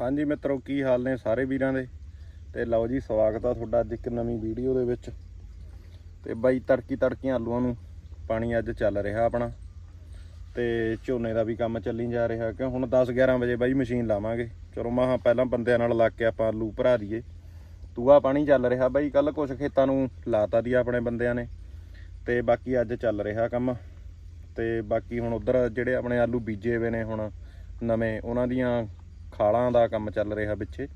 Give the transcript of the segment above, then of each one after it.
ਹਾਂਜੀ ਮਿੱਤਰੋ, ਕੀ ਹਾਲ ਨੇ ਸਾਰੇ ਵੀਰਾਂ ਦੇ? ਤੇ ਲਓ ਜੀ, ਸਵਾਗਤ ਆ ਤੁਹਾਡਾ ਅੱਜ ਇੱਕ ਨਵੀਂ ਵੀਡੀਓ ਦੇ ਵਿੱਚ। ਤੇ ਬਾਈ, ਤੜਕੀ ਤੜਕੀਆਂ ਆਲੂਆਂ ਨੂੰ ਪਾਣੀ ਅੱਜ ਚੱਲ ਰਿਹਾ ਆਪਣਾ। ਤੇ ਝੋਨੇ ਦਾ ਵੀ ਕੰਮ ਚੱਲੀ ਜਾ ਰਿਹਾ ਕਿ ਹੁਣ 10 11 ਵਜੇ ਬਾਈ ਮਸ਼ੀਨ ਲਾਵਾਂਗੇ। ਚਲੋ ਮਹਾ ਪਹਿਲਾਂ ਬੰਦਿਆਂ ਨਾਲ ਲੱਗ ਕੇ ਆਪਾਂ ਆਲੂ ਭਰਾ ਦਈਏ ਤੂਆ ਪਾਣੀ ਚੱਲ ਰਿਹਾ ਬਾਈ, ਕੱਲ ਕੁਝ ਖੇਤਾਂ ਨੂੰ ਲਾਤਾ ਦੀ ਆਪਣੇ ਬੰਦਿਆਂ ਨੇ। ਤੇ ਬਾਕੀ ਅੱਜ ਚੱਲ ਰਿਹਾ ਕੰਮ। ਤੇ ਬਾਕੀ ਹੁਣ ਉਧਰ ਜਿਹੜੇ ਆਪਣੇ ਆਲੂ ਬੀਜੇ ਹੋਏ ਨੇ ਹੁਣ ਨਵੇਂ, ਉਹਨਾਂ ਦੀਆਂ ਖਾਲਾਂ ਦਾ ਕੰਮ ਚੱਲ ਰਿਹਾ ਪਿੱਛੇ।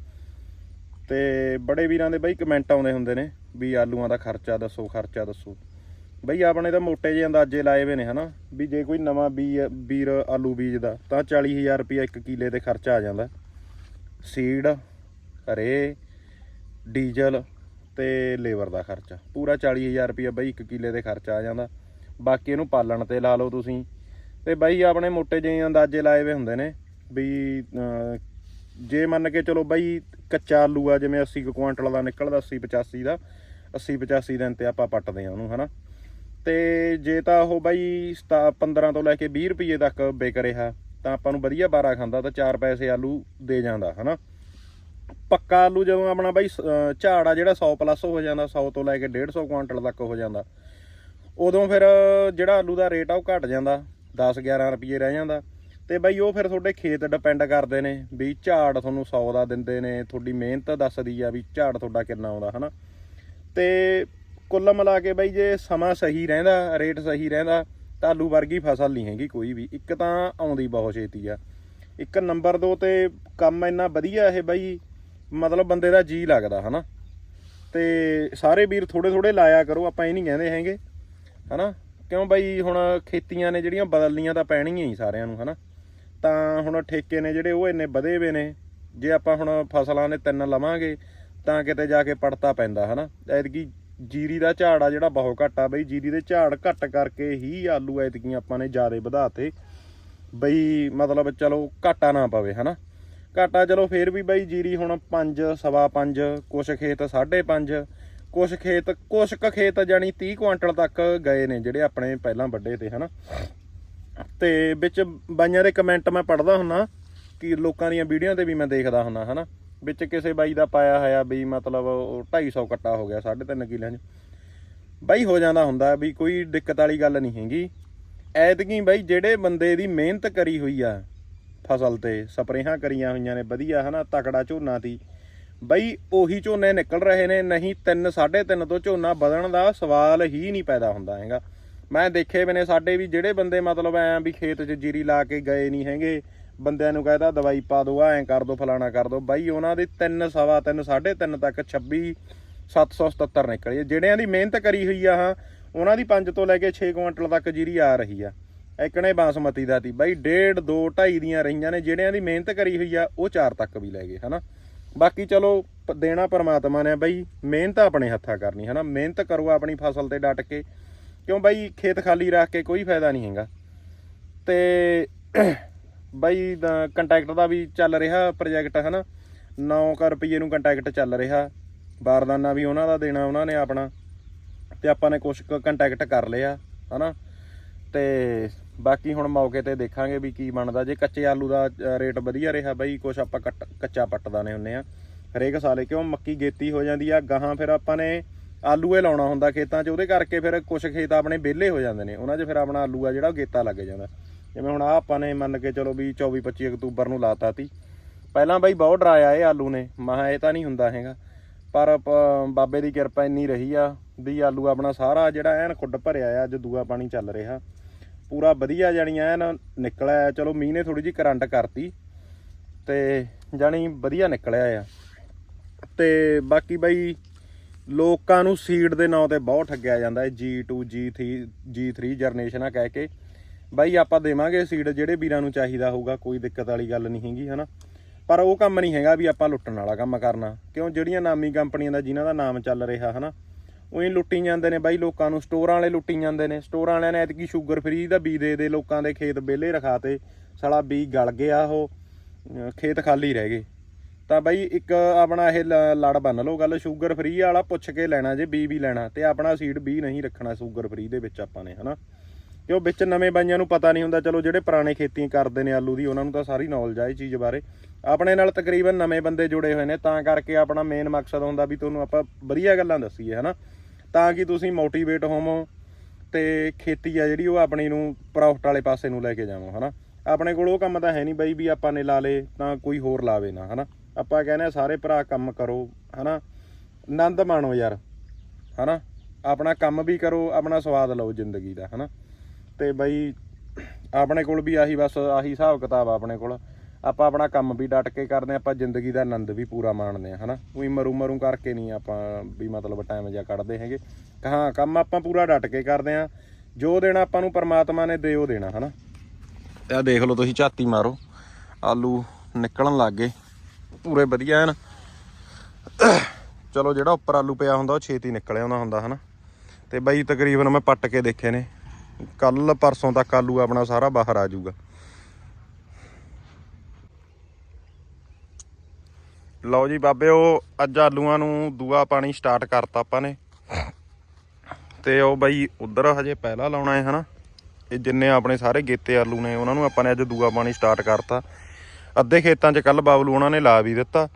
ਤੇ ਬੜੇ ਵੀਰਾਂ ਦੇ ਬਈ ਕਮੈਂਟ ਆਉਂਦੇ ਹੁੰਦੇ ਨੇ ਵੀ ਆਲੂਆਂ ਦਾ ਖਰਚਾ ਦੱਸੋ ਖਰਚਾ ਦੱਸੋ। ਬਈ ਆਪਣੇ ਤਾਂ ਮੋਟੇ ਜਿਹੇ ਅੰਦਾਜ਼ੇ ਲਾਏ ਹੋਏ ਨੇ ਹਨਾ, ਵੀ ਜੇ ਕੋਈ ਨਵਾਂ ਬੀ ਵੀਰ ਆਲੂ ਬੀਜਦਾ ਤਾਂ 40000 ਰੁਪਏ ਇੱਕ ਕਿੱਲੇ ਤੇ ਖਰਚਾ ਆ ਜਾਂਦਾ। ਸੀਡ ਰੇ ਡੀਜ਼ਲ ਤੇ ਲੇਬਰ ਦਾ ਖਰਚਾ। ਪੂਰਾ 40000 ਰੁਪਏ ਬਈ ਇੱਕ ਕਿੱਲੇ ਤੇ ਖਰਚਾ ਆ ਜਾਂਦਾ। ਬਾਕੀ ਇਹਨੂੰ ਪਾਲਣ ਤੇ ਲਾ ਲਓ ਤੁਸੀਂ। ਤੇ ਬਈ ਆਪਣੇ ਮੋਟੇ ਜਿਹੇ ਅੰਦਾਜ਼ੇ ਲਾਏ ਹੋਏ ਹੁੰਦੇ ਨੇ ਵੀ ਜੇ ਮੰਨ ਕੇ ਚਲੋ ਬਈ ਕੱਚਾ ਆਲੂ ਆ ਜਿਵੇਂ 80 ਕੁ ਕੁਆਂਟਲ ਦਾ ਨਿਕਲਦਾ 80 85 ਦਾ 80 85 ਦਿਨ ਤੇ ਆਪਾਂ ਪੱਟਦੇ ਆ ਉਹਨੂੰ ਹਨਾ? ਤੇ ਜੇ ਤਾਂ ਉਹ ਬਈ 15 ਤੋਂ ਲੈ ਕੇ 20 ਰੁਪਏ ਤੱਕ ਵਿਕ ਰਿਹਾ ਤਾਂ ਆਪਾਂ ਨੂੰ ਵਧੀਆ ਬਾਰਾ ਖਾਂਦਾ ਤਾਂ 4 ਪੈਸੇ ਆਲੂ ਦੇ ਜਾਂਦਾ ਹਨਾ? ਪੱਕਾ ਆਲੂ ਜਦੋਂ ਆਪਣਾ ਬਾਈ ਅਹ, ਝਾੜ ਆ ਜਿਹੜਾ 100 ਪਲੱਸ ਹੋ ਜਾਂਦਾ 100 ਤੋਂ ਲੈ ਕੇ 150 ਕੁਆਂਟਲ ਤੱਕ ਹੋ ਜਾਂਦਾ ਉਦੋਂ ਫਿਰ ਜਿਹੜਾ ਆਲੂ ਦਾ ਰੇਟ ਆ ਉਹ ਘਟ ਜਾਂਦਾ 10 11 ਰੁਪਏ ਰਹਿ ਜਾਂਦਾ ਤੇ ਬਾਈ ਉਹ ਫਿਰ ਤੁਹਾਡੇ ਖੇਤ ਡਿਪੈਂਡ ਕਰਦੇ ਨੇ ਵੀ ਝਾੜ ਤੁਹਾਨੂੰ 100 ਦਾ ਦਿੰਦੇ ਨੇ, ਤੁਹਾਡੀ ਮਿਹਨਤ ਦੱਸਦੀ ਆ ਵੀ ਝਾੜ ਤੁਹਾਡਾ ਕਿੰਨਾ ਆਉਂਦਾ, ਹਨਾ? ਤੇ ਕੁੱਲ ਮਿਲਾ ਕੇ ਬਾਈ ਜੇ ਸਮਾਂ ਸਹੀ ਰਹਿੰਦਾ ਰੇਟ ਸਹੀ ਰਹਿੰਦਾ, ਤਾਂ ਆਲੂ ਵਰਗੀ ਫਸਲ ਨਹੀਂ ਹੈਗੀ ਕੋਈ ਵੀ। ਇੱਕ ਤਾਂ ਆਉਂਦੀ ਬਹੁਤ ਛੇਤੀ ਆ। ਇੱਕ ਨੰਬਰ 2 ਤੇ ਕੰਮ ਇੰਨਾ ਵਧੀਆ ਇਹ ਬਾਈ, ਮਤਲਬ ਬੰਦੇ ਦਾ ਜੀ ਲੱਗਦਾ, ਹਨਾ? ਤੇ ਸਾਰੇ ਵੀਰ ਥੋੜੇ ਥੋੜੇ ਲਾਇਆ ਕਰੋ, ਆਪਾਂ ਇਹ ਨਹੀਂ ਕਹਿੰਦੇ ਹੈਗੇ, ਹਨਾ? ਕਿਉਂ ਬਾਈ ਹੁਣ ਖੇਤੀਆਂ ਨੇ ਜਿਹੜੀਆਂ ਬਦਲਣੀਆਂ ਤਾਂ ਪੈਣੀਆਂ ਹੀ ਸਾਰਿਆਂ ਨੂੰ, ਹਨਾ? ਤਾਂ ਹੁਣ ਠੇਕੇ ਨੇ ਜਿਹੜੇ ਉਹ ਇੰਨੇ ਵਧੇ ਵੇ ਨੇ, ਜੇ ਆਪਾਂ ਹੁਣ ਫਸਲਾਂ ਨੇ ਤਿੰਨ ਲਵਾਂਗੇ, ਤਾਂ ਕਿਤੇ ਜਾ ਕੇ ਪੜਤਾ ਪੈਂਦਾ, ਹਨਾ? ਐਤਕੀ ਜੀਰੀ ਦਾ ਝਾੜ ਆ ਜਿਹੜਾ ਬਹੁਤ ਘੱਟ ਆ ਬਈ, ਜੀਰੀ ਦੇ ਝਾੜ ਘੱਟ ਕਰਕੇ ਹੀ ਆਲੂ ਐਤਕੀ ਆਪਾਂ ਨੇ ਜ਼ਿਆਦਾ ਵਧਾਤੇ। ਬਈ ਮਤਲਬ ਚਲੋ ਘਾਟਾ ਨਾ ਪਵੇ, ਹਨਾ? ਘਾਟਾ ਚਲੋ ਫੇਰ ਵੀ ਬਈ ਜੀਰੀ ਹੁਣ 5 ਸਵਾ 5 ਕੁਛ ਖੇਤ 5.5 ਕੁਛ ਖੇਤ, ਕੁਛ ਕ ਖੇਤ ਜਾਨੀ 30 ਕੁਇੰਟਲ ਤੱਕ ਗਏ ਨੇ ਜਿਹੜੇ ਆਪਣੇ ਪਹਿਲਾਂ ਵੱਡੇ ਤੇ, ਹਨਾ? ਤੇ ਵਿੱਚ ਬਾਈਆਂ ਦੇ ਕਮੈਂਟ ਮੈਂ ਪੜਦਾ ਹੁੰਨਾ ਕਿ ਲੋਕਾਂ ਦੀਆਂ ਵੀਡੀਓ ਤੇ ਵੀ ਮੈਂ ਦੇਖਦਾ ਹੁੰਨਾ, ਹਨਾ? ਵਿੱਚ ਕਿਸੇ ਬਾਈ ਦਾ ਪਾਇਆ ਹੋਇਆ ਵੀ ਮਤਲਬ ਉਹ 250 ਕੱਟਾ ਹੋ ਗਿਆ 3.5 ਕਿਲਿਆਂ 'ਚ। ਬਾਈ ਹੋ ਜਾਂਦਾ ਹੁੰਦਾ ਵੀ ਕੋਈ ਦਿੱਕਤ ਵਾਲੀ ਗੱਲ ਨਹੀਂ ਹੈਗੀ। ਐਤਕੀ ਬਾਈ ਜਿਹੜੇ ਬੰਦੇ ਦੀ ਮਿਹਨਤ ਕਰੀ ਹੋਈ ਆ ਫਸਲ ਤੇ, ਸਪਰੇਹਾਂ ਕਰੀਆਂ ਹੋਈਆਂ ਨੇ, ਵਧੀਆ, ਹਨਾ? ਤਕੜਾ ਝੋਨਾ ਤੀ। ਬਈ ਉਹੀ ਝੋਨੇ ਨਿਕਲ ਰਹੇ ਨੇ, ਨਹੀਂ 3 3.5 ਤੋਂ ਝੋਨਾ ਵਧਣ ਦਾ ਸਵਾਲ ਹੀ ਨਹੀਂ ਪੈਦਾ ਹੁੰਦਾ ਹੈਗਾ। ਮੈਂ ਦੇਖੇ ਬਨੇ ਸਾਡੇ ਵੀ ਜਿਹੜੇ ਬੰਦੇ ਮਤਲਬ ਐ ਵੀ ਖੇਤ 'ਚ ਜੀਰੀ ਲਾ ਕੇ ਗਏ ਨਹੀਂ ਹੈਗੇ, ਬੰਦਿਆਂ ਨੂੰ ਕਹਿਦਾ ਦਵਾਈ ਪਾ ਦੋ, ਐਂ ਕਰ ਦੋ, ਫਲਾਣਾ ਕਰ ਦੋ। ਬਾਈ ਉਹਨਾਂ ਦੇ 3 ਸਵਾ 3 3.5 ਤੱਕ 26 777 ਨਿਕਲੀ ਹੈ। ਜਿਹੜਿਆਂ ਦੀ ਮਿਹਨਤ ਕਰੀ ਹੋਈ ਆ ਹਾਂ, ਉਹਨਾਂ ਦੀ 5 ਤੋਂ ਲੈ ਕੇ 6 ਕੁਇੰਟਲ ਤੱਕ ਜੀਰੀ ਆ ਰਹੀ ਆ। ਇਕਣੇ ਬਾਸਮਤੀ ਦਾ ਤੀ ਬਾਈ 1.5 2 2.5 ਦੀਆਂ ਰਹੀਆਂ ਨੇ, ਜਿਹੜਿਆਂ ਦੀ ਮਿਹਨਤ ਕਰੀ ਹੋਈ ਆ, ਉਹ 4 ਤੱਕ ਵੀ ਲੈ ਗਏ, ਹਨਾ? ਬਾਕੀ ਚਲੋ, ਪ- ਦੇਣਾ ਪਰਮਾਤਮਾ ਨੇ ਬਾਈ, ਮਿਹਨਤ ਆਪਣੇ ਹੱਥਾਂ ਕਰਨੀ, ਹਨਾ? ਮਿਹਨਤ ਕਰੋ ਆਪਣੀ ਫਸਲ ਤੇ ਡਟ ਕੇ। ਕਿਉਂ ਬਾਈ ਖੇਤ ਖਾਲੀ ਰੱਖ ਕੇ ਕੋਈ ਫਾਇਦਾ ਨਹੀਂ ਹੈਗਾ। ਤੇ ਬਾਈ ਕੰਟੈਕਟ ਦਾ ਵੀ ਚੱਲ ਰਿਹਾ ਪ੍ਰੋਜੈਕਟ ਹਨਾ। 9 ਕਰ ਰੁਪਏ ਨੂੰ ਕੰਟੈਕਟ ਚੱਲ ਰਿਹਾ। ਬਾਰਦਾਨਾ ਵੀ ਉਹਨਾਂ ਦਾ ਦੇਣਾ, ਉਹਨਾਂ ਨੇ ਆਪਣਾ। ਤੇ ਆਪਾਂ ਨੇ ਕੁਝ ਕੰਟੈਕਟ ਕਰ ਲਿਆ, ਹਨਾ। ਤੇ ਬਾਕੀ ਹੁਣ ਮੌਕੇ ਤੇ ਦੇਖਾਂਗੇ ਵੀ ਕੀ ਬਣਦਾ। ਜੇ ਕੱਚੇ ਆਲੂ ਦਾ ਰੇਟ ਵਧੀਆ ਰਿਹਾ ਬਈ ਕੁਝ ਆਪਾਂ ਕੱਟ- ਕੱਚਾ ਪੱਟਦਾਨੇ ਹੁੰਨੇ ਆ। ਹਰੇਕ ਸਾਲੇ ਕਿਉਂ ਮੱਕੀ ਗੇਤੀ ਹੋ ਜਾਂਦੀ ਆ, ਗਾਹਾਂ ਫਿਰ ਆਪਾਂ ਨੇ ਆਲੂ ਇਹ ਲਾਉਣਾ ਹੁੰਦਾ ਖੇਤਾਂ 'ਚ, ਉਹਦੇ ਕਰਕੇ ਫਿਰ ਕੁਝ ਖੇਤ ਆਪਣੇ ਵਿਹਲੇ ਹੋ ਜਾਂਦੇ ਨੇ। ਉਹਨਾਂ 'ਚ ਫਿਰ ਆਪਣਾ ਆਲੂ ਆ ਜਿਹੜਾ ਉਹ ਗੇਤਾ ਲੱਗ ਜਾਂਦਾ। ਜਿਵੇਂ ਹੁਣ ਆ ਆਪਾਂ ਨੇ ਮੰਨ ਕੇ ਚਲੋ ਵੀ 24 25 ਅਕਤੂਬਰ ਨੂੰ ਲਾਤਾ ਤੀ। ਪਹਿਲਾਂ ਬਾਈ ਬਹੁਤ ਡਰਾਇਆ ਇਹ ਆਲੂ ਨੇ। ਮਹਾ ਇਹ ਤਾਂ ਨਹੀਂ ਹੁੰਦਾ ਹੈਗਾ। ਪਰ ਪ- ਬਾਬੇ ਦੀ ਕਿਰਪਾ ਇੰਨੀ ਰਹੀ ਆ ਵੀ ਆਲੂ ਆਪਣਾ ਸਾਰਾ ਜਿਹੜਾ ਐਨ ਖੁੱਡ ਭਰਿਆ ਆ, ਅੱਜ ਦੂਆ ਪਾਣੀ ਚੱਲ ਰਿਹਾ। ਪੂਰਾ ਵਧੀਆ ਜਾਣੀ ਐਨ ਨਿਕਲਿਆ ਆ। ਚਲੋ ਮੀਂਹ ਨੇ ਥੋੜੀ ਜਿਹੀ ਕਰੰਟ ਕਰਤੀ ਤੇ ਜਾਣੀ ਵਧੀਆ ਨਿਕਲਿਆ ਆ। ਤੇ ਬਾਕੀ ਬਾਈ ਲੋਕਾਂ ਨੂੰ ਸੀਡ ਦੇ ਨਾਂ ਤੇ ਬਹੁਤ ਠੱਗਿਆ ਜਾਂਦਾ ਹੈ G2 G3 G3 ਜਰਨੇਸ਼ਨ ਆ ਕਹਿ ਕੇ। ਬਾਈ, ਆਪਾਂ ਦੇਵਾਂਗੇ ਸੀਡ ਜਿਹੜੇ ਵੀਰਾਂ ਨੂੰ ਚਾਹੀਦਾ ਹੋਊਗਾ, ਕੋਈ ਦਿੱਕਤ ਵਾਲੀ ਗੱਲ ਨਹੀਂ ਹੈਗੀ, ਹਨਾ? ਪਰ ਉਹ ਕੰਮ ਨਹੀਂ ਹੈਗਾ ਵੀ ਆਪਾਂ ਲੁੱਟਣ ਵਾਲਾ ਕੰਮ ਕਰਨਾ। ਕਿਉਂ? ਜਿਹੜੀਆਂ ਨਾਮੀ ਕੰਪਨੀਆਂ ਦਾ ਜਿਨ੍ਹਾਂ ਦਾ ਨਾਮ ਚੱਲ ਰਿਹਾ, ਹਨਾ? ਉਹੀ ਲੁੱਟੀ ਜਾਂਦੇ ਨੇ ਬਾਈ ਲੋਕਾਂ ਨੂੰ, ਸਟੋਰਾਂ ਵਾਲੇ ਲੁੱਟੀ ਜਾਂਦੇ ਨੇ। ਸਟੋਰਾਂ ਵਾਲਿਆਂ ਨੇ ਐਤਕੀ ਸ਼ੂਗਰ ਫ੍ਰੀ ਦਾ ਬੀ ਦੇ ਦੇ ਲੋਕਾਂ ਦੇ ਖੇਤ ਵਿਹਲੇ ਰਖਾਤੇ, ਸਾਲਾ ਬੀ ਗਲ ਗਿਆ ਉਹ ਖੇਤ ਖਾਲੀ ਰਹਿ ਗਏ। ਤਾਂ ਬਾਈ ਇੱਕ ਆਪਣਾ ਇਹ ਲੜ ਬੰਨ ਲਓ ਗੱਲ ਸ਼ੂਗਰ ਫ੍ਰੀ ਵਾਲਾ ਪੁੱਛ ਕੇ ਲੈਣਾ ਜੇ ਬੀ ਵੀ ਲੈਣਾ ਤੇ ਆਪਣਾ ਸੀਡ ਬੀ ਨਹੀਂ ਰੱਖਣਾ ਸ਼ੂਗਰ ਫ੍ਰੀ ਦੇ ਵਿੱਚ ਆਪਾਂ ਨੇ, ਹਨਾ? ਉਹ ਵਿੱਚ ਨਵੇਂ ਬਾਈਆਂ ਨੂੰ ਪਤਾ ਨਹੀਂ ਹੁੰਦਾ, ਚਲੋ ਜਿਹੜੇ ਪੁਰਾਣੇ ਖੇਤੀ ਕਰਦੇ ਨੇ ਆਲੂ ਦੀ, ਉਹਨਾਂ ਨੂੰ ਤਾਂ ਸਾਰੀ ਨੌਲੇਜ ਆ ਇਹ ਚੀਜ਼ ਬਾਰੇ। ਆਪਣੇ ਨਾਲ ਤਕਰੀਬਨ ਨਵੇਂ ਬੰਦੇ ਜੁੜੇ ਹੋਏ ਨੇ, ਤਾਂ ਕਰਕੇ ਆਪਣਾ ਮੇਨ ਮਕਸਦ ਹੁੰਦਾ ਵੀ ਤੁਹਾਨੂੰ ਆਪਾਂ ਵਧੀਆ ਗੱਲਾਂ ਦੱਸੀਏ, ਹਨਾ? ਤਾਂ ਕਿ ਤੁਸੀਂ ਮੋਟੀਵੇਟ ਹੋਵੋ ਤੇ ਖੇਤੀ ਆ ਜਿਹੜੀ ਉਹ ਆਪਣੀ ਨੂੰ ਪ੍ਰੋਫਿਟ ਵਾਲੇ ਪਾਸੇ ਨੂੰ ਲੈ ਕੇ ਜਾਵੋ, ਹਨਾ? ਆਪਣੇ ਕੋਲ ਉਹ ਕੰਮ ਤਾਂ ਹੈ ਨਹੀਂ ਬਾਈ ਵੀ ਆਪਾਂ ਨੇ ਲਾ ਲੇ ਤਾਂ ਕੋਈ ਹੋਰ ਲਾਵੇ ਨਾ, ਹਨਾ? ਆਪਾਂ ਕਹਿੰਦੇ ਆ ਸਾਰੇ ਭਰਾ ਕੰਮ ਕਰੋ ਹਨਾ? ਆਨੰਦ ਮਾਣੋ ਯਾਰ ਹਨਾ? ਆਪਣਾ ਕੰਮ ਵੀ ਕਰੋ ਆਪਣਾ ਸਵਾਦ ਲਓ ਜ਼ਿੰਦਗੀ ਦਾ ਹਨਾ? ਤੇ ਬਈ ਆਪਣੇ ਕੋਲ ਵੀ ਆਹੀ ਬਸ ਆਹੀ ਹਿਸਾਬ ਕਿਤਾਬ ਆਪਣੇ ਕੋਲ। ਆਪਾਂ ਆਪਣਾ ਕੰਮ ਵੀ ਡਟ ਕੇ ਕਰਦੇ ਹਾਂ, ਆਪਾਂ ਜ਼ਿੰਦਗੀ ਦਾ ਆਨੰਦ ਵੀ ਪੂਰਾ ਮਾਣਦੇ ਆ ਹਨਾ? ਕੋਈ ਮਰੂ ਮਰੂ ਕਰਕੇ ਨਹੀਂ ਆਪਾਂ ਵੀ ਮਤਲਬ ਟਾਈਮ ਜਿਆ ਕੱਢਦੇ ਹੈਗੇ। ਹਾਂ ਕੰਮ ਆਪਾਂ ਪੂਰਾ ਡਟ ਕੇ ਕਰਦੇ ਆ। ਜੋ ਦੇਣਾ ਆਪਾਂ ਨੂੰ ਪਰਮਾਤਮਾ ਨੇ ਦੇ ਉਹ ਦੇਣਾ ਹਨਾ? ਤੇ ਆ ਦੇਖ ਲਓ ਤੁਸੀਂ ਝਾਤੀ ਮਾਰੋ। ਆਲੂ ਨਿਕਲਣ ਲੱਗ ਗਏ। ਪੂਰੇ ਵਧੀਆ ਐਨ। ਚਲੋ ਜਿਹੜਾ ਉੱਪਰ ਆਲੂ ਪਿਆ ਹੁੰਦਾ, ਉਹ ਛੇਤੀ ਨਿਕਲ ਆਉਂਦਾ ਹੁੰਦਾ, ਹਨਾ। ਤੇ ਬਾਈ ਤਕਰੀਬਨ ਮੈਂ ਪੱਟ ਕੇ ਦੇਖੇ ਨੇ। ਕੱਲ ਪਰਸੋਂ ਤੱਕ ਆਲੂ ਆਪਣਾ ਸਾਰਾ ਬਾਹਰ ਆ ਜਾਊਗਾ। ਲਓ ਜੀ ਬਾਬਿਓ ਅੱਜ ਆਲੂਆਂ ਨੂੰ ਦੂਆ ਪਾਣੀ ਸਟਾਰਟ ਕਰਤਾ ਆਪਾਂ ਨੇ। ਤੇ ਉਹ ਬਾਈ ਉਧਰ ਹਜੇ ਪਹਿਲਾ ਲਾਉਣਾ ਹੈ, ਹਨਾ। ਇਹ ਜਿੰਨੇ ਆਪਣੇ ਸਾਰੇ ਗੇਤੇ ਆਲੂ ਨੇ, ਉਹਨਾਂ ਨੂੰ ਆਪਾਂ ਨੇ ਅੱਜ ਦੂਆ ਪਾਣੀ ਸਟਾਰਟ ਕਰਤਾ। ਅੱਧੇ ਖੇਤਾਂ 'ਚ ਕੱਲ ਬਾਬਲੂ ਉਹਨਾਂ ਨੇ ਲਾ ਵੀ ਦਿੱਤਾ।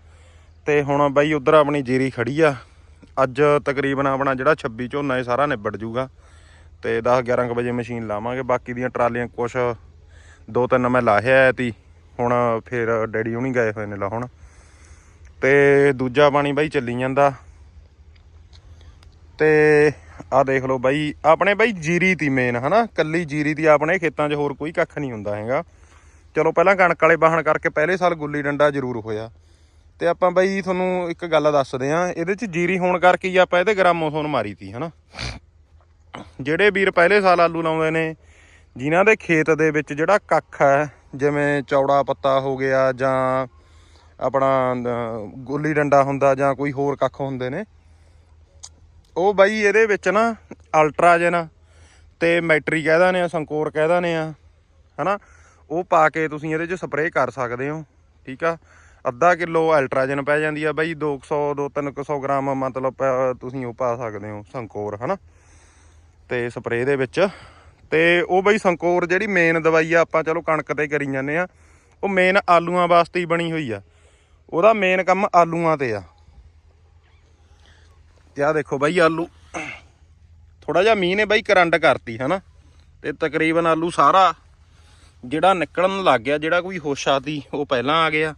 ਤੇ ਹੁਣ ਬਾਈ ਉਧਰ ਆਪਣੀ ਜੀਰੀ ਖੜੀ ਆ। ਅੱਜ ਤਕਰੀਬਨ ਆਪਣਾ ਜਿਹੜਾ 26 ਝੋਨਾ ਇਹ ਸਾਰਾ ਨਿਬੜ ਜੂਗਾ। ਤੇ 10 11 ਕੁ ਵਜੇ ਮਸ਼ੀਨ ਲਾਵਾਂਗੇ। ਬਾਕੀ ਦੀਆਂ ਟਰਾਲੀਆਂ ਕੁਛ ਦੋ ਤਿੰਨ ਮੈਂ ਲਾਹਿਆ ਤੀ। ਹੁਣ ਫਿਰ ਡੈਡੀ ਹੁਣੀ ਗਏ ਹੋਏ ਨੇ ਲਾਹੁਣ ਤੇ ਦੂਜਾ ਪਾਣੀ ਬਾਈ ਚੱਲੀ ਜਾਂਦਾ। ਤੇ ਆ ਦੇਖ ਲਓ ਬਾਈ, ਆਪਣੇ ਬਾਈ ਜੀਰੀ ਤੀ ਮੇਨ ਹਨਾ? ਕੱਲੀ ਜੀਰੀ ਦੀ ਆਪਣੇ ਖੇਤਾਂ 'ਚ ਹੋਰ ਕੋਈ ਕੱਖ ਨਹੀਂ ਹੁੰਦਾ ਹੈਗਾ। ਚਲੋ ਪਹਿਲਾਂ ਕਣਕ ਵਾਲੇ ਵਾਹਣ ਕਰਕੇ ਪਹਿਲੇ ਸਾਲ ਗੁੱਲੀ ਡੰਡਾ ਜ਼ਰੂਰ ਹੋਇਆ। ਤੇ ਆਪਾਂ ਬਾਈ ਤੁਹਾਨੂੰ ਇੱਕ ਗੱਲ ਦੱਸਦੇ ਆ ਇਹਦੇ 'ਚ ਜੀਰੀ ਹੋਣ ਕਰਕੇ ਹੀ ਆਪਾਂ ਇਹਦੇ ਗ੍ਰਾਮੋਸੋਨ ਮਾਰੀ ਤੀ, ਹਨਾ? ਜਿਹੜੇ ਵੀਰ ਪਹਿਲੇ ਸਾਲ ਆਲੂ ਲਾਉਂਦੇ ਨੇ, ਜਿਨ੍ਹਾਂ ਦੇ ਖੇਤ ਦੇ ਵਿੱਚ ਜਿਹੜਾ ਕੱਖ ਹੈ, ਜਿਵੇਂ ਚੌੜਾ ਪੱਤਾ ਹੋ ਗਿਆ ਜਾਂ ਆਪਣਾ ਗੁੱਲੀ ਡੰਡਾ ਹੁੰਦਾ ਜਾਂ ਕੋਈ ਹੋਰ ਕੱਖ ਹੁੰਦੇ ਨੇ, ਉਹ ਬਾਈ ਇਹਦੇ ਵਿੱਚ ਨਾ ਅਲਟਰਾਜਨ ਤੇ ਮੈਟਰੀ ਕਹਿ ਦਿੰਦੇ ਆ, ਸੰਕੋਰ ਕਹਿ ਦਿੰਦੇ ਆ, ਹਨਾ? ਉਹ ਪਾ ਕੇ ਤੁਸੀਂ ਇਹਦੇ 'ਚ ਸਪਰੇਅ ਕਰ ਸਕਦੇ ਹੋ, ਠੀਕ ਆ? ਅੱਧਾ ਕਿਲੋ ਅਲਟਰਾਜਨ ਪੈ ਜਾਂਦੀ ਆ ਬਾਈ 200 2 300 ਗ੍ਰਾਮ ਮਤਲਬ ਪ- ਤੁਸੀਂ ਉਹ ਪਾ ਸਕਦੇ ਹੋ, ਸੰਕੋਰ, ਹਨਾ? ਤੇ ਸਪਰੇਅ ਦੇ ਵਿੱਚ। ਤੇ ਉਹ ਬਈ ਸੰਕੋਰ ਜਿਹੜੀ ਮੇਨ ਦਵਾਈ ਆ, ਆਪਾਂ ਚਲੋ ਕਣਕ ਤੇ ਕਰੀ ਜਾਂਦੇ ਆ, ਉਹ ਮੇਨ ਆਲੂਆਂ ਵਾਸਤੇ ਹੀ ਬਣੀ ਹੋਈ ਆ। ਉਹਦਾ ਮੇਨ ਕੰਮ ਆਲੂਆਂ ਤੇ ਆ। ਤੇ ਆ ਦੇਖੋ ਬਾਈ ਆਲੂ ਥੋੜਾ ਜਿਹਾ ਮੀਂਹ ਨੇ ਬਾਈ ਕਰੰਟ ਕਰਤੀ, ਹਨਾ? ਤੇ ਤਕਰੀਬਨ ਆਲੂ ਸਾਰਾ ਜਿਹੜਾ ਨਿਕਲਣ ਲੱਗ ਗਿਆ, ਜਿਹੜਾ ਕੋਈ ਹੋਸ਼ਾ ਤੀ ਉਹ ਪਹਿਲਾਂ ਆ ਗਿਆ।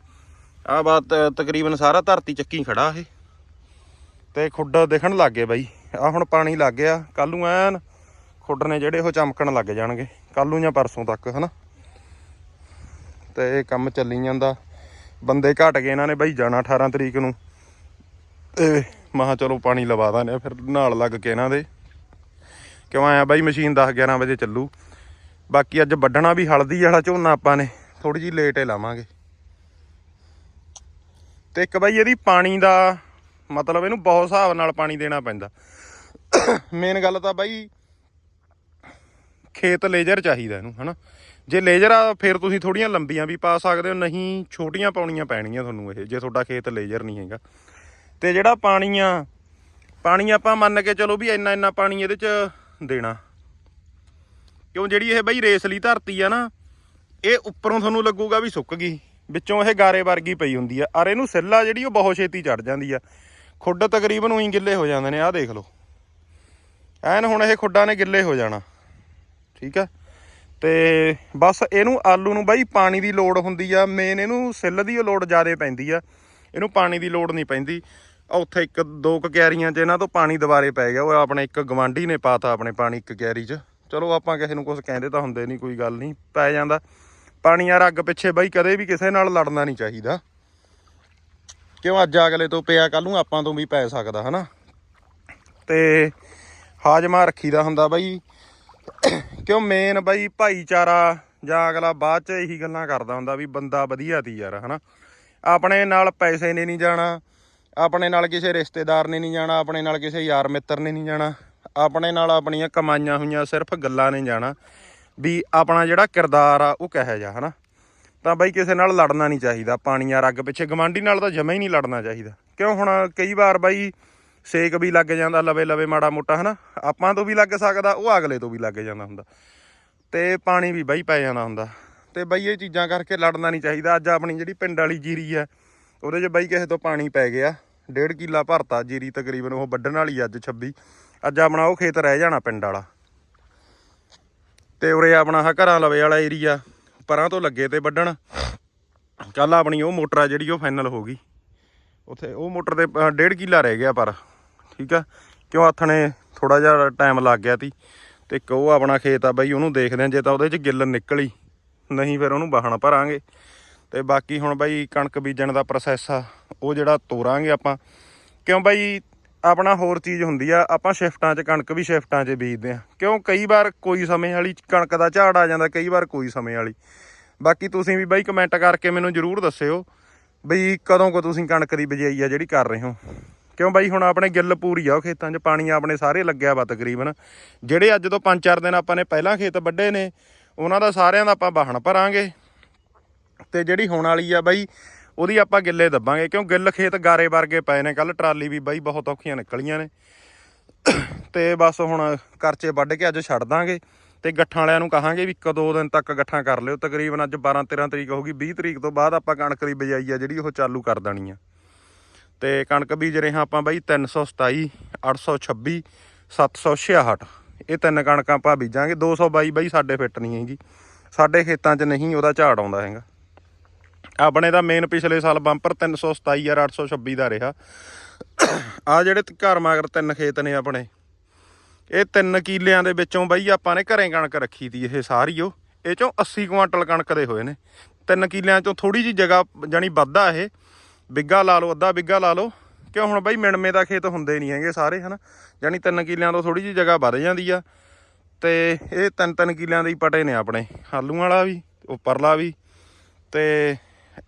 ਆ ਬਾਤ ਤਕਰੀਬਨ ਸਾਰਾ ਧਰਤੀ ਚੱਕੀ ਖੜਾ ਇਹ। ਤੇ ਖੁੱਡ ਦਿਖਣ ਲੱਗ ਗਏ ਬਾਈ। ਆ ਹੁਣ ਪਾਣੀ ਲੱਗ ਗਿਆ। ਕੱਲ ਨੂੰ ਐਨ ਖੁੱਡ ਨੇ ਜਿਹੜੇ ਉਹ ਚਮਕਣ ਲੱਗ ਜਾਣਗੇ। ਕੱਲ ਨੂੰ ਜਾਂ ਪਰਸੋਂ ਤੱਕ, ਹਨਾ? ਤੇ ਇਹ ਕੰਮ ਚੱਲੀ ਜਾਂਦਾ। ਬੰਦੇ ਘਟ ਗਏ ਇਹਨਾਂ ਨੇ ਬਾਈ ਜਾਣਾ 18 ਤਰੀਕ ਨੂੰ। ਤੇ ਮਹਾ ਚਲੋ ਪਾਣੀ ਲਵਾ ਦਾਂਗੇ, ਫਿਰ ਨਾਲ ਲੱਗ ਕੇ ਇਹਨਾਂ ਦੇ। ਕਿਉਂ ਆਇਆ ਬਾਈ, ਮਸ਼ੀਨ 10 11 ਵਜੇ ਚੱਲੂ। ਬਾਕੀ ਅੱਜ ਵੱਢਣਾ ਵੀ ਹਲਦੀ ਵਾਲਾ ਝੋਨਾ ਆਪਾਂ ਨੇ ਥੋੜੀ ਜੀ ਲੇਟ ਹੀ ਲਾਵਾਂਗੇ। ਤੇ ਇੱਕ ਬਾਈ ਇਹਦੀ ਪਾਣੀ ਦਾ ਮਤਲਬ ਇਹਨੂੰ ਬਹੁਤ ਹਿਸਾਬ ਨਾਲ ਪਾਣੀ ਦੇਣਾ ਪੈਂਦਾ। ਮੇਨ ਗੱਲ ਤਾਂ ਬਾਈ ਖੇਤ ਲੇਜ਼ਰ ਚਾਹੀਦਾ ਇਹਨੂੰ, ਹਨਾ? ਜੇ ਲੇਜ਼ਰ ਆ, ਫਿਰ ਤੁਸੀਂ ਥੋੜੀਆਂ ਲੰਬੀਆਂ ਵੀ ਪਾ ਸਕਦੇ ਹੋ, ਨਹੀਂ ਛੋਟੀਆਂ ਪਾਉਣੀਆਂ ਪੈਣਗੀਆਂ ਤੁਹਾਨੂੰ ਇਹ, ਜੇ ਤੁਹਾਡਾ ਖੇਤ ਲੇਜ਼ਰ ਨਹੀਂ ਹੈਗਾ। ਤੇ ਜਿਹੜਾ ਪਾਣੀ ਆ, ਪਾਣੀ ਆਪਾਂ ਮੰਨ ਕੇ ਚਲੋ ਵੀ ਇੰਨਾ ਇੰਨਾ ਪਾਣੀ ਇਹਦੇ ਚ ਦੇਣਾ। ਕਿਉਂ ਜਿਹੜੀ ਇਹ ਬਈ ਰੇਸਲੀ ਧਰਤੀ ਆ ਨਾ, ਇਹ ਉੱਪਰੋਂ ਤੁਹਾਨੂੰ ਲੱਗੂਗਾ ਵੀ ਸੁੱਕ ਗਈ, ਵਿੱਚੋਂ ਇਹ ਗਾਰੇ ਵਰਗੀ ਪਈ ਹੁੰਦੀ ਆ ਅਰ ਇਹਨੂੰ ਸਿੱਲਾ ਜਿਹੜੀ ਉਹ ਬਹੁਤ ਛੇਤੀ ਚੜ ਜਾਂਦੀ ਆ। ਖੁੱਡ ਤਕਰੀਬਨ ਉਹੀ ਗਿੱਲੇ ਹੋ ਜਾਂਦੇ ਨੇ, ਆਹ ਦੇਖ ਲਓ। ਐਨ ਹੁਣ ਇਹ ਖੁੱਡਾਂ ਨੇ ਗਿੱਲੇ ਹੋ ਜਾਣਾ, ਠੀਕ ਆ? ਤੇ ਬਸ ਇਹਨੂੰ ਆਲੂ ਨੂੰ ਬਾਈ ਪਾਣੀ ਦੀ ਲੋੜ ਹੁੰਦੀ ਆ ਮੇਨ ਇਹਨੂੰ ਸਿੱਲ ਦੀ ਲੋੜ ਜ਼ਿਆਦਾ ਪੈਂਦੀ ਆ। ਇਹਨੂੰ ਪਾਣੀ ਦੀ ਲੋੜ ਨਹੀਂ ਪੈਂਦੀ। ਉੱਥੇ ਇੱਕ ਦੋ ਕੁ ਕਿਆਰੀਆਂ 'ਚ ਇਹਨਾਂ ਤੋਂ ਪਾਣੀ ਦੁਬਾਰੇ ਪੈ ਗਿਆ, ਉਹ ਆਪਣੇ ਇੱਕ ਗਵਾਂਢੀ ਨੇ ਪਾਤਾ ਆਪਣੇ ਪਾਣੀ ਇੱਕ ਕਿਆਰੀ 'ਚ। ਚਲੋ ਆਪਾਂ ਕਿਸੇ ਨੂੰ ਕੁਝ ਕਹਿੰਦੇ ਤਾਂ ਹੁੰਦੇ ਨਹੀਂ, ਕੋਈ ਗੱਲ ਨਹੀਂ, ਪੈ ਜਾਂਦਾ। ਪਾਣੀ ਯਾਰ ਅੱਗ ਪਿੱਛੇ ਬਾਈ, ਕਦੇ ਵੀ ਕਿਸੇ ਨਾਲ ਲੜਨਾ ਨਹੀਂ ਚਾਹੀਦਾ। ਕਿਉਂ ਅੱਜ ਅਗਲੇ ਤੋਂ ਪਿਆ ਕੱਲ ਨੂੰ ਆਪਾਂ ਤੋਂ ਵੀ ਪੈ ਸਕਦਾ, ਹਨਾ? ਤੇ ਹਾਜਮਾ ਰੱਖੀਦਾ ਹੁੰਦਾ ਬਾਈ। ਕਿਉਂ ਮੇਨ ਬਾਈ ਭਾਈਚਾਰਾ ਜਾਂ ਅਗਲਾ ਬਾਅਦ ਚ ਇਹੀ ਗੱਲਾਂ ਕਰਦਾ ਹੁੰਦਾ ਵੀ ਬੰਦਾ ਵਧੀਆ ਤੀ ਯਾਰ, ਹਨਾ? ਆਪਣੇ ਨਾਲ ਪੈਸੇ ਨੇ ਨਹੀਂ ਜਾਣਾ, ਆਪਣੇ ਨਾਲ ਕਿਸੇ ਰਿਸ਼ਤੇਦਾਰ ਨੇ ਨਹੀਂ ਜਾਣਾ, ਆਪਣੇ ਨਾਲ ਕਿਸੇ ਯਾਰ ਮਿੱਤਰ ਨੇ ਨਹੀਂ ਜਾਣਾ। ਆਪਣੇ ਨਾਲ ਆਪਣੀਆਂ ਕਮਾਈਆਂ ਹੋਈਆਂ, ਸਿਰਫ ਗੱਲਾਂ ਨੇ ਜਾਣਾ। ਵੀ ਆਪਣਾ ਜਿਹੜਾ ਕਿਰਦਾਰ ਆ, ਉਹ ਕਿਹੋ ਜਿਹਾ, ਹਨਾ? ਤਾਂ ਬਾਈ ਕਿਸੇ ਨਾਲ ਲੜਨਾ ਨਹੀਂ ਚਾਹੀਦਾ ਪਾਣੀ ਆ ਰੱਗ ਪਿੱਛੇ, ਗਵਾਂਢੀ ਨਾਲ ਤਾਂ ਜਮਾ ਹੀ ਨਹੀਂ ਲੜਨਾ ਚਾਹੀਦਾ। ਕਿਉਂ ਹੁਣ ਕਈ ਵਾਰ ਬਾਈ ਸੇਕ ਵੀ ਲੱਗ ਜਾਂਦਾ, ਲਵੇ ਲਵੇ ਮਾੜਾ ਮੋਟਾ, ਹਨਾ? ਆਪਾਂ ਤੋਂ ਵੀ ਲੱਗ ਸਕਦਾ, ਉਹ ਅਗਲੇ ਤੋਂ ਵੀ ਲੱਗ ਜਾਂਦਾ ਹੁੰਦਾ। ਤੇ ਪਾਣੀ ਵੀ ਬਾਈ ਪੈ ਜਾਣਾ ਹੁੰਦਾ। ਤੇ ਬਾਈ ਇਹ ਚੀਜ਼ਾਂ ਕਰਕੇ ਲੜਨਾ ਨਹੀਂ ਚਾਹੀਦਾ। ਅੱਜ ਆਪਣੀ ਜਿਹੜੀ ਪਿੰਡ ਵਾਲੀ ਜੀਰੀ ਆ, ਉਹਦੇ 'ਚ ਬਾਈ ਕਿਸੇ ਤੋਂ ਪਾਣੀ ਪੈ ਗਿਆ। ਡੇਢ ਕਿੱਲਾ ਭਰਤਾ ਜੀਰੀ ਤਕਰੀਬਨ ਉਹ ਵੱਢਣ ਵਾਲੀ ਆ ਅੱਜ 26 ਅੱਜ ਆਪਣਾ ਉਹ ਖੇਤ ਰਹਿ ਜਾਣਾ ਪਿੰਡ ਵਾਲਾ। ਤੇ ਉਰੇ ਆਪਣਾ ਆਹ ਘਰਾਂ ਲਵੇ ਵਾਲਾ ਏਰੀਆ ਪਰਾਂ ਤੋਂ ਲੱਗੇ ਤੇ ਵੱਢਣ। ਕੱਲ ਆਪਣੀ ਉਹ ਮੋਟਰ ਆ ਜਿਹੜੀ ਉਹ ਫਾਈਨਲ ਹੋ ਗਈ। ਉੱਥੇ ਉਹ ਮੋਟਰ ਤੇ ਅ, ਡੇਢ ਕਿੱਲਾ ਰਹਿ ਗਿਆ ਪਰ ਠੀਕ ਆ? ਕਿਉਂ ਆਥਣੇ ਥੋੜਾ ਜਿਹਾ ਟਾਈਮ ਲੱਗ ਗਿਆ ਤੀ ਤੇ ਇੱਕ ਉਹ ਆਪਣਾ ਖੇਤ ਆ ਬਾਈ ਉਹਨੂੰ ਦੇਖਦੇ ਆ ਜੇ ਤਾਂ ਉਹਦੇ 'ਚ ਗਿੱਲ ਨਿਕਲੀ ਨਹੀਂ ਫਿਰ ਉਹਨੂੰ ਬਾਹਣ ਭਰਾਂਗੇ। ਤੇ ਬਾਕੀ ਹੁਣ ਬਾਈ ਕਣਕ ਬੀਜਣ ਦਾ ਪ੍ਰੋਸੈਸ ਆ ਉਹ ਜਿਹੜਾ ਤੋਰਾਂਗੇ ਆਪਾਂ। ਕਿਉਂ ਬਾਈ ਆਪਣਾ ਹੋਰ ਚੀਜ਼ ਹੁੰਦੀ ਆ, ਆਪਾਂ ਸ਼ਿਫਟਾਂ 'ਚ, ਕਣਕ ਵੀ ਸ਼ਿਫਟਾਂ 'ਚ ਬੀਜਦੇ ਆ। ਕਿਉਂ? ਕਈ ਵਾਰ ਕੋਈ ਸਮੇਂ ਵਾਲੀ ਕਣਕ ਦਾ ਝਾੜ ਆ ਜਾਂਦਾ, ਕਈ ਵਾਰ ਕੋਈ ਸਮੇਂ ਵਾਲੀ। ਬਾਕੀ ਤੁਸੀਂ ਵੀ ਬਾਈ ਕਮੈਂਟ ਕਰਕੇ ਮੈਨੂੰ ਜਰੂਰ ਦੱਸਿਓ ਬਈ ਕਦੋਂ ਕੋ ਤੁਸੀਂ ਕਣਕ ਦੀ ਬਿਜਾਈ ਆ ਜਿਹੜੀ ਕਰ ਰਹੇ ਹੋ। ਕਿਉਂ ਬਾਈ? ਹੁਣ ਆਪਣੇ ਗਿੱਲ ਪੂਰੀ ਆ ਉਹ ਖੇਤਾਂ 'ਚ, ਪਾਣੀ ਆਪਣੇ ਸਾਰੇ ਲੱਗਿਆ ਵਾ ਤਕਰੀਬਨ। ਜਿਹੜੇ ਅੱਜ ਤੋਂ 5-4 ਦਿਨ ਆਪਾਂ ਨੇ ਪਹਿਲਾਂ ਖੇਤ ਵੱਢੇ ਨੇ, ਉਹਨਾਂ ਦਾ ਸਾਰਿਆਂ ਦਾ ਆਪਾਂ ਵਾਹਣ ਭਰਾਂਗੇ। ਤੇ ਜਿਹੜੀ ਹੁਣ ਵਾਲੀ ਆ ਬਾਈ ਉਹਦੀ ਆਪਾਂ ਗਿੱਲੇ ਦੱਬਾਂਗੇ, ਕਿਉਂ ਗਿੱਲ ਖੇਤ ਗਾਰੇ ਵਰਗੇ ਪਏ ਨੇ ਕੱਲ ਟਰਾਲੀ ਵੀ ਬਾਈ ਬਹੁਤ ਔਖੀਆਂ ਨਿਕਲੀਆਂ ਨੇ। ਤੇ ਬਸ ਹੁਣ ਕਰਚੇ ਵੱਢ ਕੇ ਅੱਜ ਛੱਡ ਦਾਂਗੇ ਤੇ ਗੱਠਾਂ ਵਾਲਿਆਂ ਨੂੰ ਕਹਾਂਗੇ ਵੀ ਕਦੋਂ ਦਿਨ ਤੱਕ ਗੱਠਾਂ ਕਰ ਲਿਓ। ਤਕਰੀਬਨ ਅੱਜ 12 13 ਤਰੀਕ ਹੋਗੀ 20 ਤਰੀਕ ਤੋਂ ਬਾਅਦ ਆਪਾਂ ਕਣਕ ਦੀ ਬਿਜਾਈ ਆ ਜਿਹੜੀ ਉਹ ਚਾਲੂ ਕਰ ਦੇਣੀ ਆ। ਤੇ ਕਣਕ ਬੀਜ ਰਹੇ ਹਾਂ ਆਪਾਂ ਬਾਈ 327 826 766 ਇਹ ਤਿੰਨ ਕਣਕਾਂ ਆਪਾਂ ਬੀਜਾਂਗੇ 222 ਬਾਈ ਸਾਡੇ ਫਿੱਟ ਨਹੀਂ ਹੈਗੀ। ਸਾਡੇ ਖੇਤਾਂ 'ਚ ਨਹੀਂ, ਉਹਦਾ ਝਾੜ ਆਉਂਦਾ ਹੈਗਾ। ਆਪਣੇ ਦਾ ਮੇਨ ਪਿਛਲੇ ਸਾਲ ਬੰਪਰ 327 ਯਾਰ 826 ਦਾ ਰਿਹਾ। ਆ ਜਿਹੜੇ ਘਰ ਮਾਗਰ ਤਿੰਨ ਖੇਤ ਨੇ ਆਪਣੇ, ਇਹ ਤਿੰਨ ਕੀਲਿਆਂ ਦੇ ਵਿੱਚੋਂ ਬਈ ਆਪਾਂ ਨੇ ਘਰੇ ਕਣਕ ਰੱਖੀ ਤੀ ਇਹ ਸਾਰੀ ਉਹ। ਇਹ ਚੋਂ 80 ਕੁਆਂਟਲ ਕਣਕ ਦੇ ਹੋਏ ਨੇ। ਤਿੰਨ ਕੀਲਿਆਂ ਚੋਂ ਥੋੜੀ ਜੀ ਜਗ੍ਹਾ ਜਾਨੀ ਵੱਧਾ ਇਹ। ਬਿੱਗਾ ਲਾ ਲਓ, ਅੱਧਾ ਬਿੱਗਾ ਲਾ ਲਓ। ਕਿਉਂ ਹੁਣ ਬਈ ਮਿਣਮੇ ਦਾ ਖੇਤ ਹੁੰਦੇ ਨਹੀਂ ਹੈਗੇ ਸਾਰੇ, ਹਨਾ? ਜਾਨੀ ਤਿੰਨ ਕੀਲਿਆਂ ਤੋਂ ਥੋੜੀ ਜੀ ਜਗ੍ਹਾ ਵੱਧ ਜਾਂਦੀ ਆ। ਤੇ ਇਹ ਤਿੰਨ ਤਿੰਨ ਕੀਲਿਆਂ ਦੇ ਹੀ ਪਟੇ ਨੇ ਆਪਣੇ। ਆਲੂਆਂ ਵਾਲਾ ਵੀ, ਉੱਪਰਲਾ ਵੀ। ਤੇ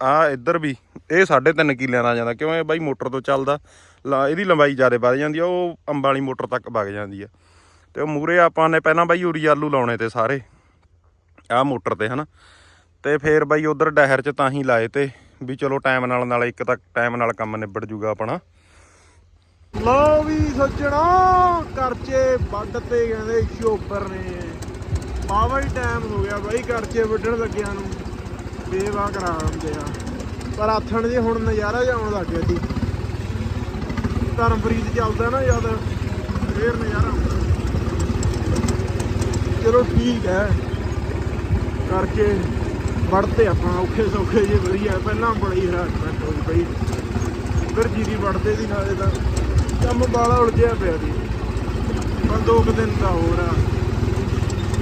ਆ ਇੱਧਰ ਵੀ, ਇਹ 3.5 ਕਿੱਲਿਆਂ ਦਾ ਜਾਂਦਾ, ਕਿਉਂ ਇਹ ਬਾਈ ਮੋਟਰ ਤੋਂ ਚੱਲਦਾ ਇਹਦੀ ਲੰਬਾਈ ਜ਼ਿਆਦਾ ਵੱਧ ਜਾਂਦੀ ਆ, ਉਹ ਅੰਬਾਂ ਵਾਲੀ ਮੋਟਰ ਤੱਕ ਵਗ ਜਾਂਦੀ ਆ। ਤੇ ਉਹ ਮੂਰੇ ਆਪਾਂ ਨੇ ਪਹਿਲਾਂ ਬਾਈ ਯੂਰੀ ਆਲੂ ਲਾਉਣੇ ਤੇ ਸਾਰੇ, ਆ ਮੋਟਰ ਤੇ, ਹਨਾ। ਤੇ ਫੇਰ ਬਾਈ ਉਧਰ ਡਹਿਰ 'ਚ ਤਾਂ ਹੀ ਲਾਏ ਤੇ, ਵੀ ਚਲੋ ਟਾਈਮ ਨਾਲ ਨਾਲ ਇੱਕ ਤੱਕ ਟਾਈਮ ਨਾਲ ਕੰਮ ਨਿਬੜ ਜੂਗਾ ਆਪਣਾ। ਲੋ ਵੀ ਸੱਜਣਾ, ਕਰਚੇ ਵੱਢ ਤੇ ਕਹਿੰਦੇ ਸ਼ੋਪਰ ਨੇ। ਬਾਵਾ ਹੀ ਟਾਈਮ ਹੋ ਗਿਆ ਬਾਈ, ਕਰਚੇ ਵੱਢਣ ਲੱਗਿਆਂ ਨੂੰ। ਬੇਵਾ ਕਰਾ ਦਿੰਦੇ ਆ। ਪਰ ਆਥਣ ਜੇ ਹੁਣ ਨਜ਼ਾਰਾ ਜਿਹਾ ਆਉਣ ਲੱਗ ਗਿਆ ਜੀ। ਧਰਮਪ੍ਰੀਤ ਚੱਲਦਾ ਨਾ ਜਦ, ਫੇਰ ਨਜ਼ਾਰਾ ਆਉਂਦਾ। ਚਲੋ ਠੀਕ ਹੈ। ਕਰਕੇ ਵੜਤੇ ਆਪਾਂ, ਔਖੇ ਸੌਖੇ ਜੇ ਵਧੀਆ। ਪਹਿਲਾਂ ਬੜੀ ਹਰਾਸਮੈਂਟ ਹੋਈ। ਪਈ ਫਿਰ ਜੀਰੀ ਵੜਦੇ ਦੀ ਨਾਲੇ ਤਾਂ ਕੰਮ ਬਾਲਾ ਉਲਝਿਆ ਪਿਆ ਸੀ ਪਰ ਦੋ ਕੁ ਦਿਨ ਦਾ ਹੋਰ ਆ।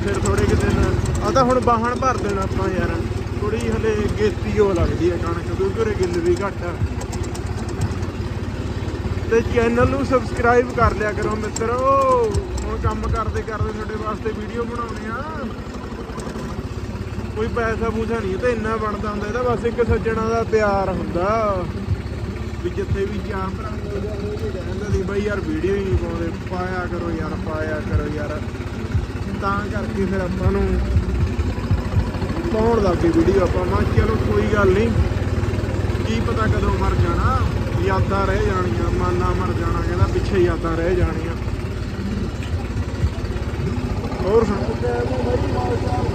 ਫਿਰ ਥੋੜੇ ਕੁ ਦਿਨ ਆ ਤਾਂ ਹੁਣ ਬਾਹਣ ਭਰ ਦੇਣਾ ਆਪਾਂ ਯਾਰ। ਥੋੜੀ ਹਲੇ ਗੇਤੀ ਉਹ ਲੱਗਦੀ ਹੈ ਕਣਕ, ਕਿਉਂਕਿ ਉਰੇ ਗਿੱਲ ਵੀ ਘੱਟ ਆ। ਤੇ ਚੈਨਲ ਨੂੰ ਸਬਸਕ੍ਰਾਈਬ ਕਰ ਲਿਆ ਕਰੋ ਮਿੱਤਰੋ। ਹੁਣ ਕੰਮ ਕਰਦੇ ਕਰਦੇ ਤੁਹਾਡੇ ਵਾਸਤੇ ਵੀਡੀਓ ਬਣਾਉਣੇ ਆ। ਕੋਈ ਪੈਸਾ ਪੂਸਾ ਨਹੀਂ ਤੇ ਇੰਨਾ ਬਣਦਾ ਹੁੰਦਾ, ਇਹਦਾ ਬਸ ਇੱਕ ਸੱਜਣਾ ਦਾ ਪਿਆਰ ਹੁੰਦਾ। ਵੀ ਜਿੱਥੇ ਵੀ ਚਾਰ ਭਰਾ ਕਹਿੰਦਾ ਦੀ, ਬਈ ਯਾਰ ਵੀਡੀਓ ਹੀ ਨਹੀਂ ਪਾਉਂਦੇ, ਪਾਇਆ ਕਰੋ ਯਾਰ, ਪਾਇਆ ਕਰੋ ਯਾਰ। ਤਾਂ ਕਰਕੇ ਫਿਰ ਆਪਾਂ ਨੂੰ ਪਾਉਣ ਲੱਗ ਗਏ ਵੀਡੀਓ ਆਪਾਂ ਮਾ ਚਲੋ ਕੋਈ ਗੱਲ ਨਹੀਂ ਕੀ ਪਤਾ ਕਦੋਂ ਮਰ ਜਾਣਾ, ਯਾਦਾਂ ਰਹਿ ਜਾਣੀਆਂ, ਮਾਨਾ ਮਰ ਜਾਣਾ, ਕਹਿੰਦਾ ਪਿੱਛੇ ਯਾਦਾਂ ਰਹਿ ਜਾਣੀਆਂ। ਹੋਰ ਸੁਣੋ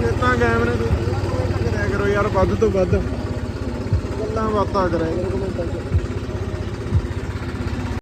ਖੇਤਾਂ ਗਾਇਬ ਨੇ ਕਰਿਆ ਕਰੋ ਯਾਰ, ਵੱਧ ਤੋਂ ਵੱਧ। ਗੱਲਾਂ ਬਾਤਾਂ ਕਰਿਆ ਕਰੋ।